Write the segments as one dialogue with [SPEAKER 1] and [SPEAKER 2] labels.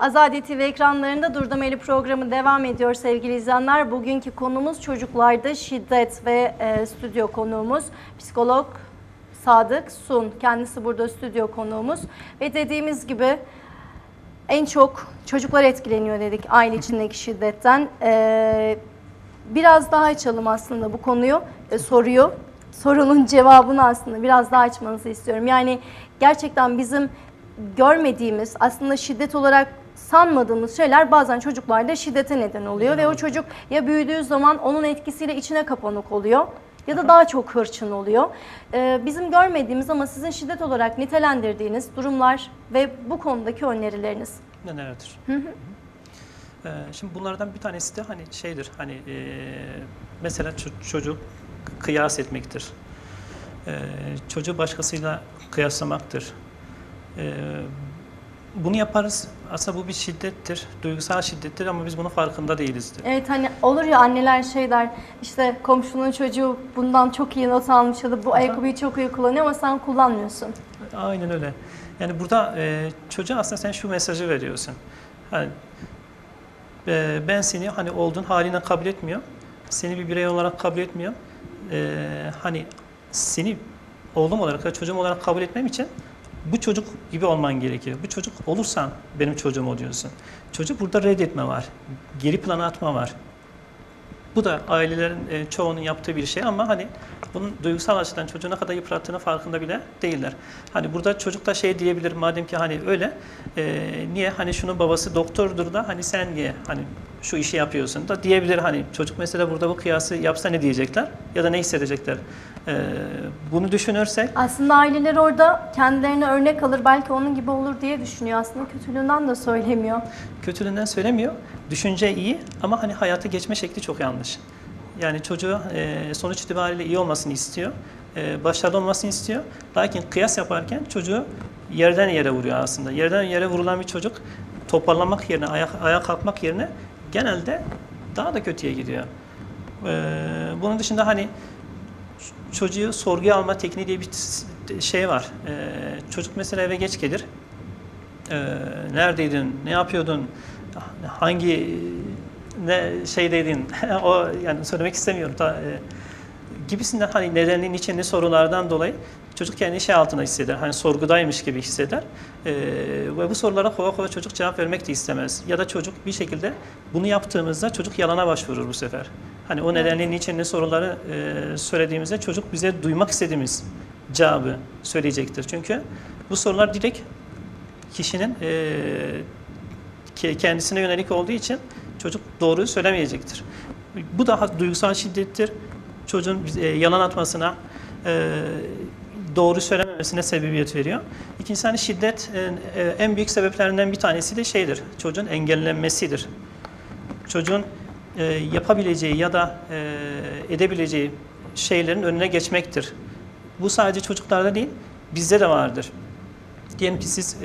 [SPEAKER 1] Azadi TV ekranlarında Durdameli programı devam ediyor sevgili izleyenler. Bugünkü konumuz çocuklarda şiddet ve e, stüdyo konuğumuz psikolog Sadık Sun. Kendisi burada stüdyo konuğumuz ve dediğimiz gibi en çok çocuklar etkileniyor dedik aile içindeki şiddetten. Ee, biraz daha açalım aslında bu konuyu, e, soruyu. Sorunun cevabını aslında biraz daha açmanızı istiyorum. Yani gerçekten bizim görmediğimiz, aslında şiddet olarak sanmadığımız şeyler bazen çocuklarda şiddete neden oluyor ve o çocuk ya büyüdüğü zaman onun etkisiyle içine kapanık oluyor ya da daha çok hırçın oluyor. Ee, bizim görmediğimiz ama sizin şiddet olarak nitelendirdiğiniz durumlar ve bu konudaki önerileriniz.
[SPEAKER 2] nelerdir? Ee, şimdi bunlardan bir tanesi de hani şeydir hani e, mesela ço- çocuk kıyas etmektir. Ee, çocuğu başkasıyla kıyaslamaktır. Ee, bunu yaparız. Aslında bu bir şiddettir, duygusal şiddettir ama biz bunun farkında değilizdir.
[SPEAKER 1] Evet hani olur ya anneler şey der işte komşunun çocuğu bundan çok iyi not almış ya da bu ayakkabıyı çok iyi kullanıyor ama sen kullanmıyorsun.
[SPEAKER 2] Aynen öyle. Yani burada e, çocuğa aslında sen şu mesajı veriyorsun. Hani e, ben seni hani olduğun haline kabul etmiyorum. Seni bir birey olarak kabul etmiyorum. E, hani seni oğlum olarak ya çocuğum olarak kabul etmem için bu çocuk gibi olman gerekiyor. Bu çocuk olursan benim çocuğum oluyorsun. Çocuk burada reddetme var. Geri plana atma var. Bu da ailelerin e, çoğunun yaptığı bir şey ama hani bunun duygusal açıdan çocuğu ne kadar yıprattığını farkında bile değiller. Hani burada çocuk da şey diyebilir madem ki hani öyle e, niye hani şunun babası doktordur da hani sen niye hani şu işi yapıyorsun da diyebilir hani çocuk mesela burada bu kıyası yapsa ne diyecekler ya da ne hissedecekler. E, bunu düşünürsek
[SPEAKER 1] Aslında aileler orada kendilerine örnek alır belki onun gibi olur diye düşünüyor. Aslında kötülüğünden de söylemiyor.
[SPEAKER 2] kötülüğünden söylemiyor. Düşünce iyi ama hani hayata geçme şekli çok yanlış. Yani çocuğu e, sonuç itibariyle iyi olmasını istiyor. E, başarılı olmasını istiyor. Lakin kıyas yaparken çocuğu yerden yere vuruyor aslında. Yerden yere vurulan bir çocuk toparlanmak yerine, ayağa, ayağa kalkmak yerine genelde daha da kötüye gidiyor. E, bunun dışında hani çocuğu sorguya alma tekniği diye bir şey var. E, çocuk mesela eve geç gelir. E, neredeydin, ne yapıyordun, hangi ne şeydeydin, o yani söylemek istemiyorum. Ta, e, gibisinden hani nedenliğin içinde sorulardan dolayı çocuk kendini şey altında hisseder. Hani sorgudaymış gibi hisseder. E, ve bu sorulara kova kova çocuk cevap vermek de istemez. Ya da çocuk bir şekilde bunu yaptığımızda çocuk yalana başvurur bu sefer. Hani o nedenliğin içinde soruları e, söylediğimizde çocuk bize duymak istediğimiz cevabı söyleyecektir. Çünkü bu sorular direkt kişinin e, ke- kendisine yönelik olduğu için çocuk doğruyu söylemeyecektir. Bu da duygusal şiddettir. Çocuğun e, yalan atmasına, e, doğru söylememesine sebebiyet veriyor. İkincisi hani şiddet e, e, en büyük sebeplerinden bir tanesi de şeydir. Çocuğun engellenmesidir. Çocuğun e, yapabileceği ya da edebileceği şeylerin önüne geçmektir. Bu sadece çocuklarda değil, bizde de vardır. Diyelim ki siz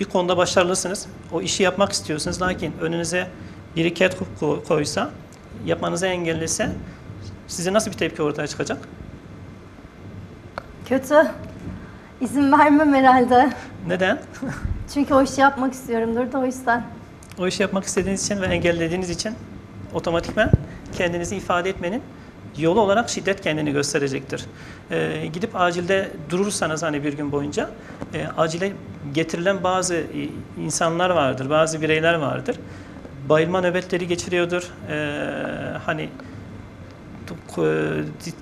[SPEAKER 2] bir konuda başarılısınız, o işi yapmak istiyorsunuz lakin önünüze biri ket ko- koysa, yapmanızı engellese size nasıl bir tepki ortaya çıkacak?
[SPEAKER 1] Kötü. İzin vermem herhalde.
[SPEAKER 2] Neden?
[SPEAKER 1] Çünkü o işi yapmak istiyorumdur da o yüzden.
[SPEAKER 2] O işi yapmak istediğiniz için ve engellediğiniz için otomatikman kendinizi ifade etmenin yolu olarak şiddet kendini gösterecektir. Ee, gidip acilde durursanız hani bir gün boyunca e, acile getirilen bazı e, insanlar vardır, bazı bireyler vardır. Bayılma nöbetleri geçiriyordur. Ee, hani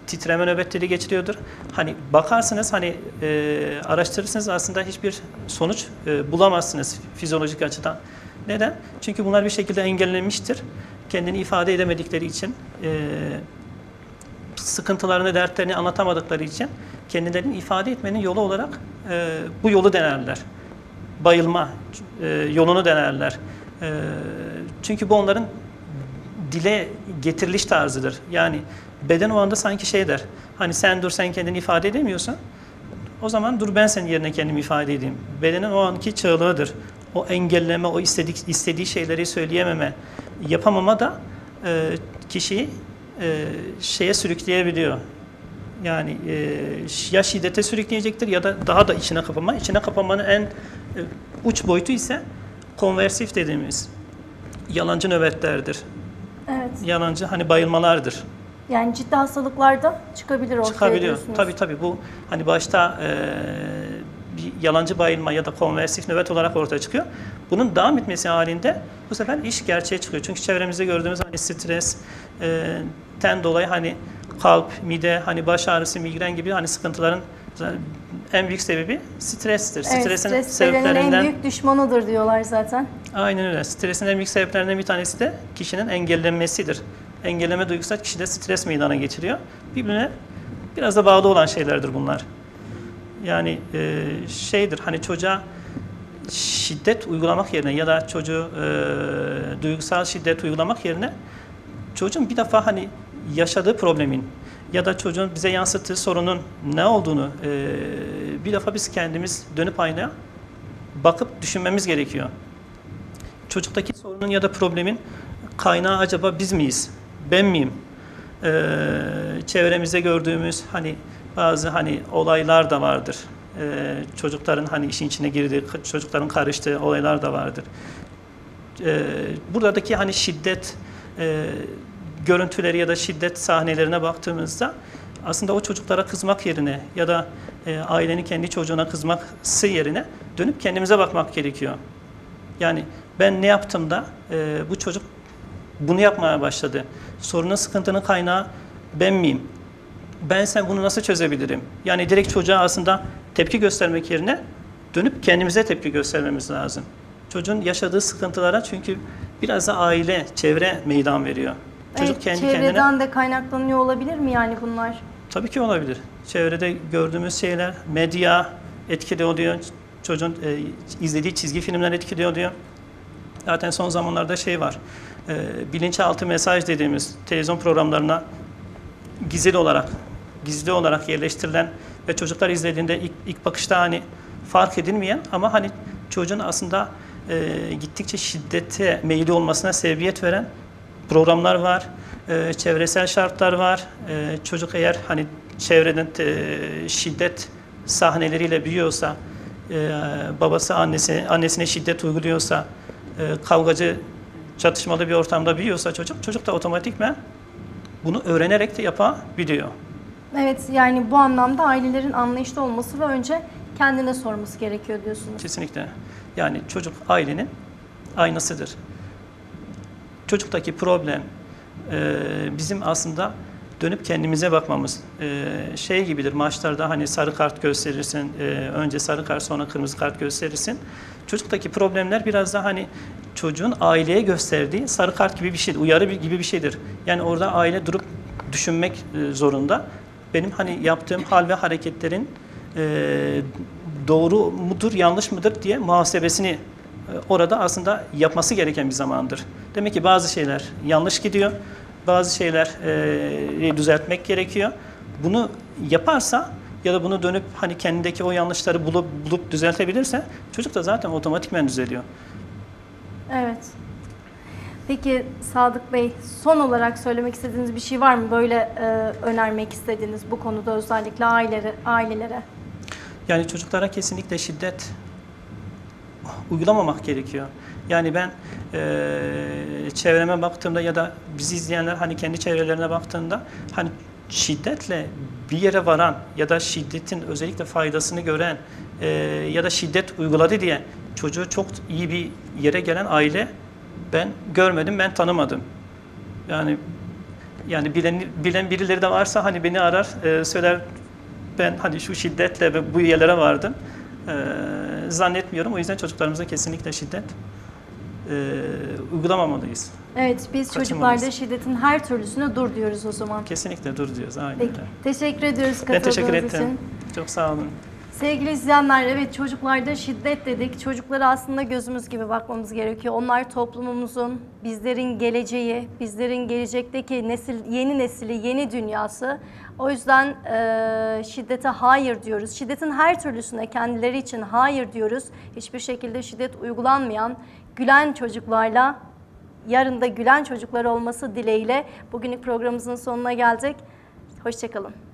[SPEAKER 2] titreme nöbetleri geçiriyordur. Hani bakarsınız hani e, araştırırsınız aslında hiçbir sonuç e, bulamazsınız fizyolojik açıdan. Neden? Çünkü bunlar bir şekilde engellenmiştir. Kendini ifade edemedikleri için, e, sıkıntılarını, dertlerini anlatamadıkları için kendilerini ifade etmenin yolu olarak e, bu yolu denerler. Bayılma e, yolunu denerler. E, çünkü bu onların dile getiriliş tarzıdır. Yani beden o anda sanki şey der. Hani sen dur sen kendini ifade edemiyorsan o zaman dur ben senin yerine kendimi ifade edeyim. Bedenin o anki çığlığıdır. O engelleme, o istedik, istediği şeyleri söyleyememe, yapamama da e, kişiyi e, şeye sürükleyebiliyor. Yani e, ya şiddete sürükleyecektir ya da daha da içine kapama. İçine kapanmanın en e, uç boyutu ise konversif dediğimiz yalancı nöbetlerdir.
[SPEAKER 1] Evet.
[SPEAKER 2] Yalancı hani bayılmalardır.
[SPEAKER 1] Yani ciddi hastalıklarda çıkabilir ortaya
[SPEAKER 2] Çıkabiliyor.
[SPEAKER 1] diyorsunuz.
[SPEAKER 2] Tabii tabii bu hani başta e, bir yalancı bayılma ya da konversif nöbet olarak ortaya çıkıyor. Bunun devam etmesi halinde bu sefer iş gerçeğe çıkıyor. Çünkü çevremizde gördüğümüz hani stres, e, ten dolayı hani kalp, mide, hani baş ağrısı, migren gibi hani sıkıntıların en büyük sebebi strestir.
[SPEAKER 1] Evet,
[SPEAKER 2] Stresin
[SPEAKER 1] stres bedenin en
[SPEAKER 2] sebeplerinden
[SPEAKER 1] büyük düşmanıdır diyorlar zaten.
[SPEAKER 2] Aynen öyle. Stresin en büyük sebeplerinden bir tanesi de kişinin engellenmesidir. Engelleme duygusu kişide stres meydana getiriyor. Birbirine biraz da bağlı olan şeylerdir bunlar. Yani e, şeydir hani çocuğa şiddet uygulamak yerine ya da çocuğu e, duygusal şiddet uygulamak yerine çocuğun bir defa hani yaşadığı problemin ya da çocuğun bize yansıttığı sorunun ne olduğunu e, bir defa biz kendimiz dönüp aynaya bakıp düşünmemiz gerekiyor çocuktaki sorunun ya da problemin kaynağı acaba biz miyiz? Ben miyim? Ee, çevremizde gördüğümüz hani bazı hani olaylar da vardır. Ee, çocukların hani işin içine girdiği, çocukların karıştığı olaylar da vardır. Ee, buradaki hani şiddet e, görüntüleri ya da şiddet sahnelerine baktığımızda aslında o çocuklara kızmak yerine ya da e, ailenin kendi çocuğuna kızması yerine dönüp kendimize bakmak gerekiyor. Yani ben ne yaptım da e, bu çocuk bunu yapmaya başladı. Sorunun sıkıntının kaynağı ben miyim? Ben sen bunu nasıl çözebilirim? Yani direkt çocuğa aslında tepki göstermek yerine dönüp kendimize tepki göstermemiz lazım. Çocuğun yaşadığı sıkıntılara çünkü biraz da aile, çevre meydan veriyor. Çocuk
[SPEAKER 1] Evet,
[SPEAKER 2] kendi
[SPEAKER 1] çevreden
[SPEAKER 2] kendine
[SPEAKER 1] de kaynaklanıyor olabilir mi yani bunlar?
[SPEAKER 2] tabii ki olabilir. Çevrede gördüğümüz şeyler, medya etkili oluyor. Çocuğun e, izlediği çizgi filmler etkili oluyor. Zaten son zamanlarda şey var. E, bilinçaltı mesaj dediğimiz televizyon programlarına gizli olarak gizli olarak yerleştirilen ve çocuklar izlediğinde ilk, ilk bakışta hani fark edilmeyen ama hani çocuğun aslında e, gittikçe şiddete meyilli olmasına sebebiyet veren programlar var. E, çevresel şartlar var. E, çocuk eğer hani çevreden e, şiddet sahneleriyle büyüyorsa, e, babası annesi annesine şiddet uyguluyorsa, e, kavgacı çatışmalı bir ortamda büyüyorsa çocuk, çocuk da otomatikmen bunu öğrenerek de yapabiliyor.
[SPEAKER 1] Evet yani bu anlamda ailelerin anlayışlı olması ve önce kendine sorması gerekiyor diyorsunuz.
[SPEAKER 2] Kesinlikle. Yani çocuk ailenin aynasıdır. Çocuktaki problem e, bizim aslında dönüp kendimize bakmamız e, şey gibidir. Maçlarda hani sarı kart gösterirsin, e, önce sarı kart sonra kırmızı kart gösterirsin. Çocuktaki problemler biraz da hani çocuğun aileye gösterdiği sarı kart gibi bir şey, uyarı gibi bir şeydir. Yani orada aile durup düşünmek e, zorunda. Benim hani yaptığım hal ve hareketlerin e, doğru mudur, yanlış mıdır diye muhasebesini orada aslında yapması gereken bir zamandır. Demek ki bazı şeyler yanlış gidiyor, bazı şeyler e, düzeltmek gerekiyor. Bunu yaparsa ya da bunu dönüp hani kendindeki o yanlışları bulup bulup düzeltebilirse çocuk da zaten otomatikmen düzeliyor.
[SPEAKER 1] Evet. Peki Sadık Bey son olarak söylemek istediğiniz bir şey var mı? Böyle e, önermek istediğiniz bu konuda özellikle ailelere, ailelere.
[SPEAKER 2] Yani çocuklara kesinlikle şiddet uygulamamak gerekiyor. Yani ben eee, çevreme baktığımda ya da bizi izleyenler hani kendi çevrelerine baktığında hani şiddetle bir yere varan ya da şiddetin özellikle faydasını gören eee, ya da şiddet uyguladı diye çocuğu çok iyi bir yere gelen aile ben görmedim, ben tanımadım. Yani yani bilen bilen birileri de varsa hani beni arar, eee, söyler ben hani şu şiddetle ve bu yerlere vardım. Ee, zannetmiyorum. O yüzden çocuklarımıza kesinlikle şiddet e, uygulamamalıyız.
[SPEAKER 1] Evet biz çocuklarda şiddetin her türlüsüne dur diyoruz o zaman.
[SPEAKER 2] Kesinlikle dur diyoruz. Aynen
[SPEAKER 1] Peki.
[SPEAKER 2] öyle.
[SPEAKER 1] Teşekkür ediyoruz
[SPEAKER 2] Ben
[SPEAKER 1] katıldığınız
[SPEAKER 2] teşekkür ettim.
[SPEAKER 1] için.
[SPEAKER 2] Çok sağ olun.
[SPEAKER 1] Sevgili izleyenler, evet çocuklarda şiddet dedik. Çocuklara aslında gözümüz gibi bakmamız gerekiyor. Onlar toplumumuzun, bizlerin geleceği, bizlerin gelecekteki nesil, yeni nesili, yeni dünyası. O yüzden e, şiddete hayır diyoruz. Şiddetin her türlüsüne kendileri için hayır diyoruz. Hiçbir şekilde şiddet uygulanmayan, gülen çocuklarla, yarın da gülen çocuklar olması dileğiyle bugünlük programımızın sonuna geldik. Hoşçakalın.